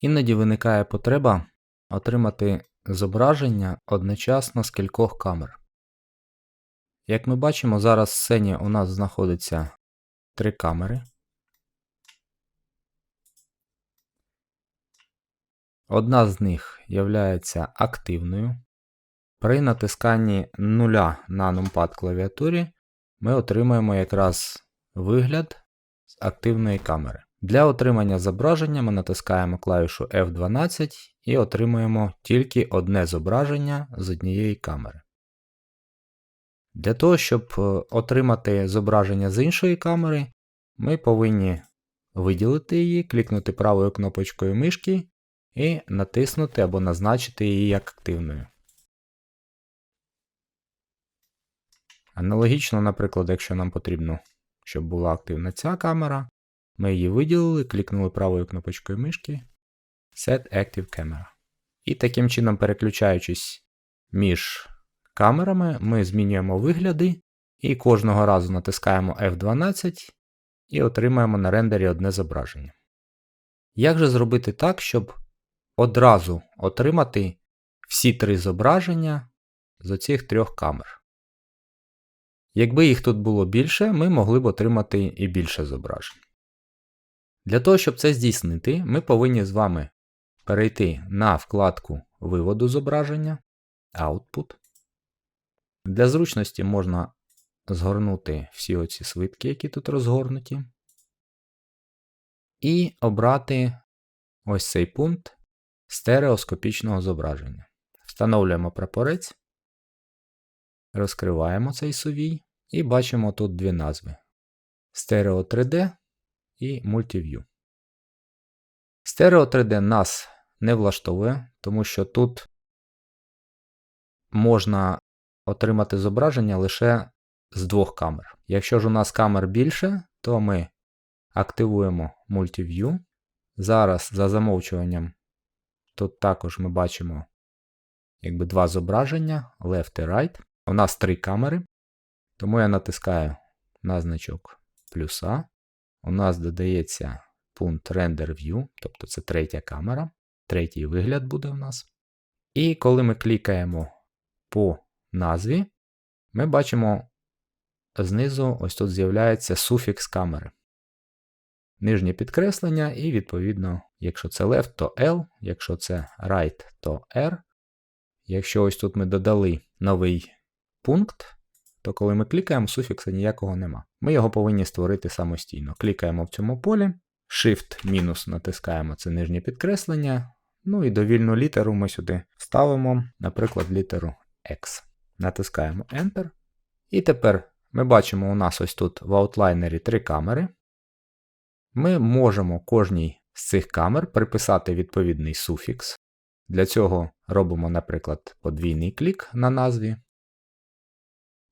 Іноді виникає потреба отримати зображення одночасно з кількох камер. Як ми бачимо, зараз в сцені у нас знаходиться три камери. Одна з них є активною. При натисканні нуля на numpad клавіатурі ми отримаємо якраз вигляд з активної камери. Для отримання зображення ми натискаємо клавішу F12 і отримуємо тільки одне зображення з однієї камери. Для того, щоб е, отримати зображення з іншої камери, ми повинні виділити її, клікнути правою кнопочкою мишки і натиснути або назначити її як активною. Аналогічно, наприклад, якщо нам потрібно, щоб була активна ця камера, ми її виділили, клікнули правою кнопочкою мишки Set Active Camera. І таким чином, переключаючись між камерами, ми змінюємо вигляди і кожного разу натискаємо F12 і отримаємо на рендері одне зображення. Як же зробити так, щоб одразу отримати всі три зображення з оцих трьох камер? Якби їх тут було більше, ми могли б отримати і більше зображень. Для того, щоб це здійснити, ми повинні з вами перейти на вкладку виводу зображення Output. Для зручності можна згорнути всі оці свитки, які тут розгорнуті, і обрати ось цей пункт стереоскопічного зображення. Встановлюємо прапорець, розкриваємо цей сувій і бачимо тут дві назви: Stereo 3D і Multiview. Stereo 3D нас не влаштовує, тому що тут можна отримати зображення лише з двох камер. Якщо ж у нас камер більше, то ми активуємо Multiview. Зараз за замовчуванням тут також ми бачимо якби два зображення left і right. У нас три камери, тому я натискаю на значок плюса. У нас додається пункт Render View, тобто це третя камера, третій вигляд буде у нас. І коли ми клікаємо по назві, ми бачимо знизу ось тут з'являється суфікс камери. Нижнє підкреслення, і, відповідно, якщо це left, то L, якщо це right, то R. Якщо ось тут ми додали новий пункт, то коли ми клікаємо, суфікса ніякого нема. Ми його повинні створити самостійно. Клікаємо в цьому полі, Shift- натискаємо це нижнє підкреслення. Ну і довільну літеру ми сюди вставимо, наприклад, літеру X. Натискаємо Enter. І тепер ми бачимо, у нас ось тут в аутлайнері три камери. Ми можемо кожній з цих камер приписати відповідний суфікс. Для цього робимо, наприклад, подвійний клік на назві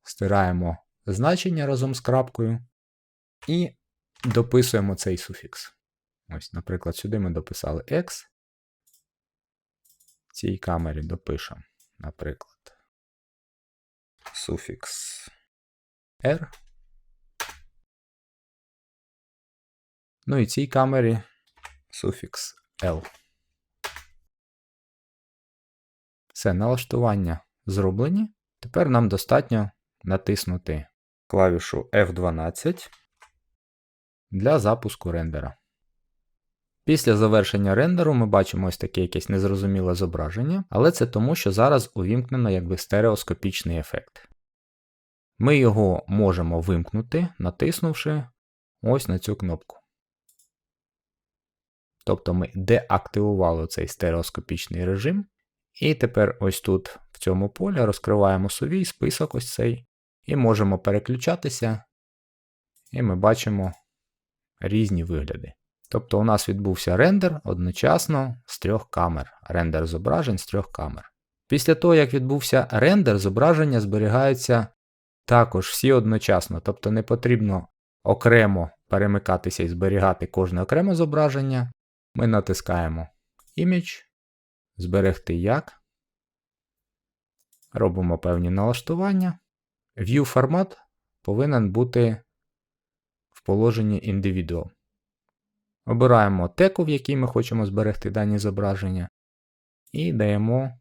стираємо значення разом з крапкою і дописуємо цей суфікс. Ось, наприклад, сюди ми дописали X. В цій камері допишемо, наприклад, суфікс R. Ну і цій камері суфікс L. Все, налаштування зроблені. Тепер нам достатньо натиснути клавішу F12 для запуску рендера. Після завершення рендеру ми бачимо ось таке якесь незрозуміле зображення, але це тому, що зараз увімкнено якби стереоскопічний ефект. Ми його можемо вимкнути, натиснувши ось на цю кнопку. Тобто ми деактивували цей стереоскопічний режим. І тепер ось тут в цьому полі розкриваємо сувій список ось цей і можемо переключатися, і ми бачимо різні вигляди. Тобто у нас відбувся рендер одночасно з трьох камер, рендер зображень з трьох камер. Після того, як відбувся рендер, зображення зберігаються також всі одночасно, тобто не потрібно окремо перемикатися і зберігати кожне окреме зображення. Ми натискаємо Image, зберегти як. Робимо певні налаштування. View повинен бути в положенні Individual. Обираємо теку, в якій ми хочемо зберегти дані зображення, і даємо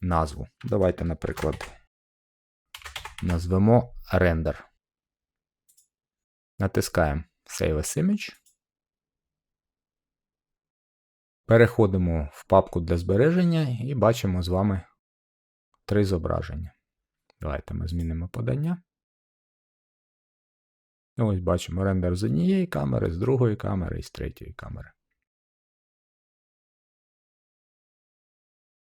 назву. Давайте, наприклад, назвемо рендер. Натискаємо Save as Image. Переходимо в папку для збереження і бачимо з вами три зображення. Давайте ми змінимо подання. Ось бачимо рендер з однієї камери, з другої камери і з третьої камери.